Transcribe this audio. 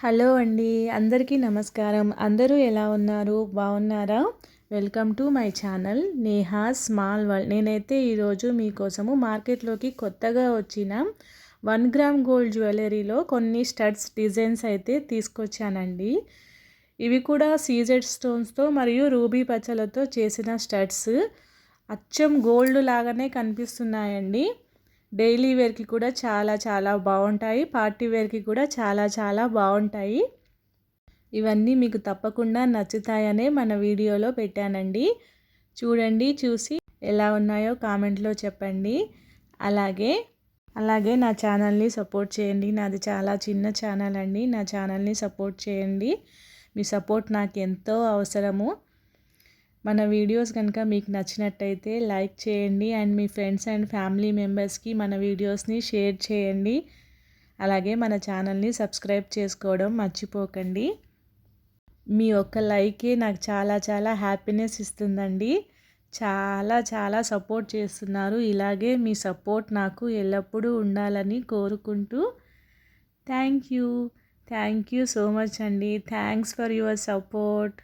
Hello అండి అందరికీ నమస్కారం. అందరూ ఎలా ఉన్నారు? బాగున్నారా? Welcome to my channel Neha small world. నేనైతే ఈరోజు మీకోసము మార్కెట్లోకి కొత్తగా వచ్చిన వన్ గ్రామ్ గోల్డ్ జ్యువెలరీలో కొన్ని స్టడ్స్ డిజైన్స్ అయితే తీసుకొచ్చానండి. ఇవి కూడా సీజెడ్ స్టోన్స్తో మరియు రూబీ పచ్చలతో చేసిన స్టడ్స్. అచ్చం గోల్డ్ లాగానే కనిపిస్తున్నాయండి. డైలీ వేర్కి కూడా చాలా చాలా బాగుంటాయి పార్టీ వేర్కి కూడా చాలా చాలా బాగుంటాయి ఇవన్నీ మీకు తప్పకుండా నచ్చుతాయనే మన వీడియోలో పెట్టానండి. చూడండి చూసి ఎలా ఉన్నాయో కామెంట్లో చెప్పండి. అలాగే అలాగే నా ఛానల్ని సపోర్ట్ చేయండి. నాది చాలా చిన్న ఛానల్ అండి. నా ఛానల్ని సపోర్ట్ చేయండి. మీ సపోర్ట్ నాకు ఎంతో అవసరము. మన వీడియోస్ కనుక మీకు నచ్చినట్టయితే లైక్ చేయండి అండ్ మీ ఫ్రెండ్స్ అండ్ ఫ్యామిలీ మెంబర్స్కి మన వీడియోస్ని షేర్ చేయండి. అలాగే మన ఛానల్ని సబ్స్క్రైబ్ చేసుకోవడం మర్చిపోకండి. మీ ఒక్క లైకే నాకు చాలా చాలా హ్యాపీనెస్ ఇస్తుందండి. చాలా చాలా సపోర్ట్ చేస్తున్నారు. ఇలాగే మీ సపోర్ట్ నాకు ఎల్లప్పుడూ ఉండాలని కోరుకుంటూ thank you. Thank you so much అండి. Thanks for your support.